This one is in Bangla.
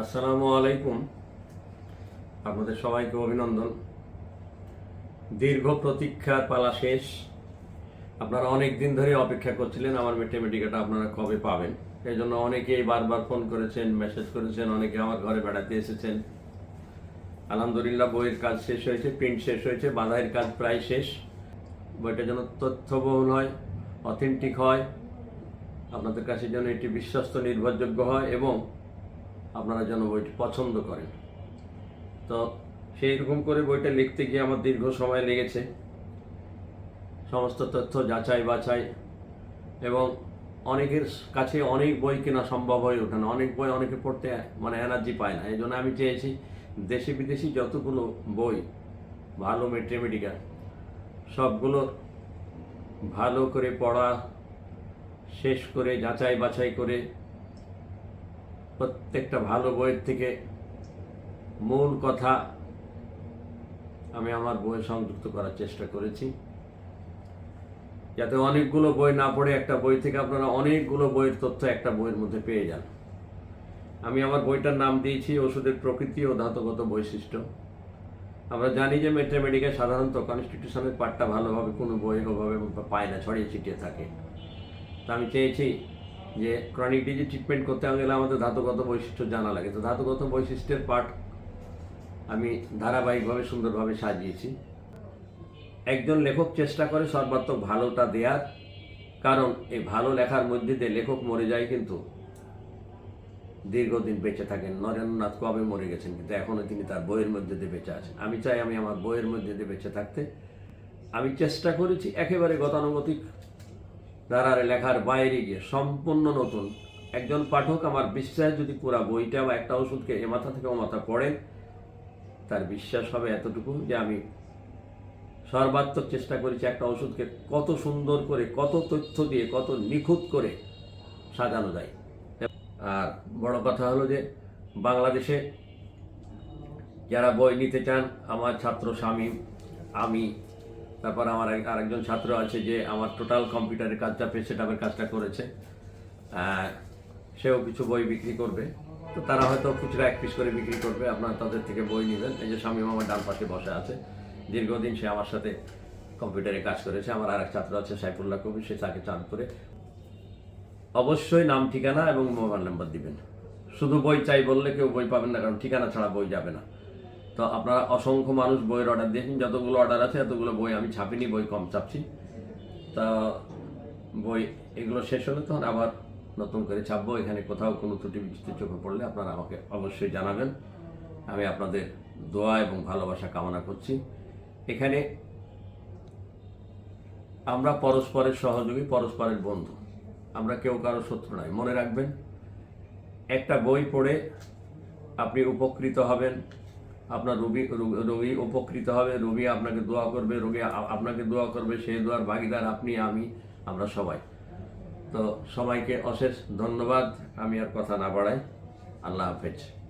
আসসালামু আলাইকুম। আপনাদের সবাইকে অভিনন্দন। দীর্ঘ প্রতীক্ষার পালা শেষ। আপনারা অনেক দিন ধরে অপেক্ষা করছিলেন আমার মেটেমেটিকাটা আপনারা কবে পাবেন। এই জন্য অনেকেই বারবার ফোন করেছেন, মেসেজ করেছেন, অনেকে আমার ঘরে বেড়াতে এসেছেন। আলহামদুলিল্লাহ, বইয়ের কাজ শেষ হয়েছে, প্রিন্ট শেষ হয়েছে, বাধাইয়ের কাজ প্রায় শেষ। বইটা যেন তথ্যবহুল হয়, অথেন্টিক হয়, আপনাদের কাছে যেন এটি বিশ্বস্ত, নির্ভরযোগ্য হয় এবং আপনারা যেন বইটি পছন্দ করেন। তো সেই রকম করে বইটা লিখতে গিয়ে আমার দীর্ঘ সময় লেগেছে। সমস্ত তথ্য যাচাই বাছাই এবং অনেকের কাছে অনেক বই কেনা সম্ভব হয়ে ওঠে না। অনেক বই অনেকে পড়তে মানে এনার্জি পায় না। এই জন্য আমি চেয়েছি দেশি বিদেশি যতগুলো বই, ভালো মেট্রেমেটিক্যাল, সবগুলো ভালো করে পড়া, শেষ করে যাচাই বাছাই করে প্রত্যেকটা ভালো বইয়ের থেকে মূল কথা আমি আমার বইয়ে সংযুক্ত করার চেষ্টা করেছি। যাতে অনেকগুলো বই না পড়ে একটা বই থেকে আপনারা অনেকগুলো বইয়ের তথ্য একটা বইয়ের মধ্যে পেয়ে যান। আমি আমার বইটার নাম দিয়েছি, ওষুধের প্রকৃতি ও ধাতুগত বৈশিষ্ট্য। আমরা জানি যে মেট্রামেডিকে সাধারণত কনস্টিটিউশনের পার্টটা ভালোভাবে কোনো বই ওভাবে পায় না ছড়িয়ে ছিটিয়ে থাকে। তা আমি চেয়েছি যে ক্রনিক ডিজিজ ট্রিটমেন্ট করতে গেলে আমাদের ধাতুগত বৈশিষ্ট্য জানা লাগে। তো ধাতুগত বৈশিষ্ট্যের পার্ট আমি ধারাবাহিকভাবে সুন্দরভাবে সাজিয়েছি। একজন লেখক চেষ্টা করে সর্বাত্মক ভালোটা দেওয়ার কারণ এই ভালো লেখার মধ্যে দিয়ে লেখক মরে যায় কিন্তু দীর্ঘদিন বেঁচে থাকেন। নরেন্দ্রনাথ কবে মরে গেছেন কিন্তু এখনও তিনি তার বইয়ের মধ্যে দিয়ে বেঁচে আছেন। আমি চাই আমি আমার বইয়ের মধ্যে দিয়ে বেঁচে থাকতে। আমি চেষ্টা করেছি একেবারে গতানুগতিক ধারার লেখার বাইরে গিয়ে সম্পূর্ণ নতুন। একজন পাঠক আমার বিশ্বাস যদি পুরা বইটা বা একটা ওষুধকে এ মাথা থেকে ও মাথা পড়েন তার বিশ্বাস হবে এতটুকু যে আমি সর্বাত্মক চেষ্টা করেছি একটা ওষুধকে কত সুন্দর করে, কত তথ্য দিয়ে, কত নিখুঁত করে সাজানো যায়। আর বড় কথা হলো যে বাংলাদেশে যারা বই নিতে চান, আমার ছাত্র স্বামী, আমি তারপর আমার এক- আরেকজন ছাত্র আছে যে আমার টোটাল কম্পিউটারের কাজটা পেয়ে সেটাপের কাজটা করেছে। সেও কিছু বই বিক্রি করবে। তো তারা হয়তো খুচরা এক পিস করে বিক্রি করবে। আপনারা তাদের থেকে বই নেবেন। এই যে স্বামী আমার ডান পাশে বসে আছে। দীর্ঘদিন সে আমার সাথে কম্পিউটারে কাজ করেছে। আমার আরেক ছাত্র আছে, সাইফুল্লাহ কবি, সে তাকে চান করে অবশ্যই নাম, ঠিকানা এবং মোবাইল নাম্বার দিবেন। শুধু বই চাই বললে কেউ বই পাবেন না, কারণ ঠিকানা ছাড়া বই যাবে না। তো আপনারা অসংখ্য মানুষ বইয়ের অর্ডার দিয়েছেন। যতগুলো অর্ডার আছে, এতগুলো বই আমি ছাপিনি, বই কম ছাপছি। তা বই এগুলো শেষ হলে তখন আবার নতুন করে ছাপবো। এখানে কোথাও কোনো ত্রুটি বিচ্যুতি চোখে পড়লে আপনারা আমাকে অবশ্যই জানাবেন। আমি আপনাদের দোয়া এবং ভালোবাসা কামনা করছি। এখানে আমরা পরস্পরের সহযোগী, পরস্পরের বন্ধু। আমরা কেউ কারও শত্রু নাই মনে রাখবেন, একটা বই পড়ে আপনি উপকৃত হবেন। আপনার রোগী রোগী উপকৃত হবে, রোগী আপনাকে দোয়া করবে, রোগী আপনাকে দোয়া করবে সেই দোয়ার ভাগিদার আপনি, আমি, আমরা সবাই। তো সবাইকে অশেষ ধন্যবাদ, আমি আর কথা না বাড়াই। আল্লাহ হাফেজ।